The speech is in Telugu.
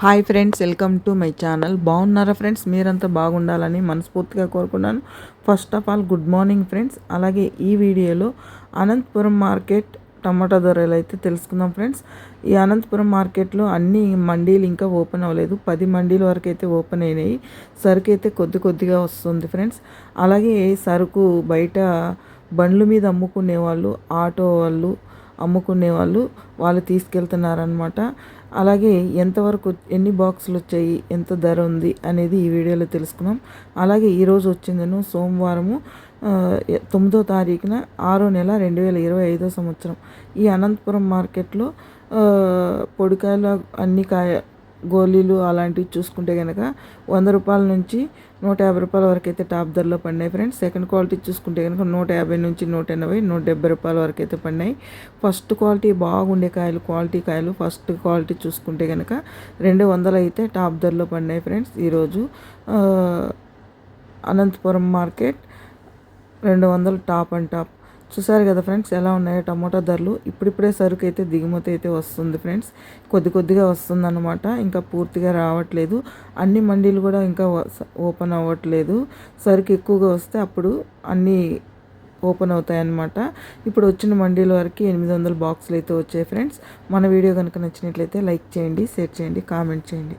Hi friends welcome to my channel. బాగున్నారా ఫ్రెండ్స్? మీరంతా బాగుండాలని మనస్ఫూర్తిగా కోరుకున్నాను first of all good morning friends అలాగే ఈ వీడియోలో అనంతపురం మార్కెట్ టమాటా ధరలు అయితే తెలుసుకుందాం ఫ్రెండ్స్. ఈ అనంతపురం మార్కెట్లో అన్ని మండీలు ఇంకా ఓపెన్ అవ్వలేదు. పది మండీల వరకు అయితే ఓపెన్ అయినాయి. సరుకు అయితే కొద్ది కొద్దిగా వస్తుంది ఫ్రెండ్స్. అలాగే సరుకు బయట బండ్ల మీద అమ్ముకునే వాళ్ళు ఆటో వాళ్ళు అమ్ముకునే వాళ్ళు వాళ్ళు తీసుకెళ్తున్నారనమాట అలాగే ఎంతవరకు ఎన్ని బాక్సులు వచ్చాయి ఎంత ధర ఉంది అనేది ఈ వీడియోలో తెలుసుకున్నాం. అలాగే ఈరోజు వచ్చిందను సోమవారము తొమ్మిదో తారీఖున ఆరో నెల రెండు వేల ఇరవై ఐదో సంవత్సరం. ఈ అనంతపురం మార్కెట్లో పొడికాయలు అన్ని కాయ గోళీలు అలాంటివి చూసుకుంటే కనుక వంద రూపాయల నుంచి నూట యాభై రూపాయల వరకు అయితే టాప్ ధరలో పడినాయి ఫ్రెండ్స్. సెకండ్ క్వాలిటీ చూసుకుంటే కనుక నూట యాభై నుంచి నూట ఎనభై నూట డెబ్బై రూపాయల వరకు అయితే పడినాయి. ఫస్ట్ క్వాలిటీ బాగుండే కాయలు క్వాలిటీ కాయలు ఫస్ట్ క్వాలిటీ చూసుకుంటే కనుక రెండు వందలు అయితే టాప్ ధరలో పడినాయి ఫ్రెండ్స్. ఈరోజు అనంతపురం మార్కెట్ రెండు వందలు టాప్ అండ్ టాప్. చూసారు కదా ఫ్రెండ్స్ ఎలా ఉన్నాయో టమాటా ధరలు. ఇప్పుడిప్పుడే సరుకు అయితే దిగుమతి అయితే వస్తుంది ఫ్రెండ్స్. కొద్ది కొద్దిగా వస్తుందన్నమాట. ఇంకా పూర్తిగా రావట్లేదు. అన్ని మండీలు కూడా ఇంకా ఓపెన్ అవ్వట్లేదు. సరుకు ఎక్కువగా వస్తే అప్పుడు అన్నీ ఓపెన్ అవుతాయి అన్నమాట ఇప్పుడు వచ్చిన మండీల వరకు ఎనిమిది వందల బాక్సులు అయితే వచ్చాయి ఫ్రెండ్స్. మన వీడియో కనుక నచ్చినట్లయితే లైక్ చేయండి షేర్ చేయండి కామెంట్ చేయండి.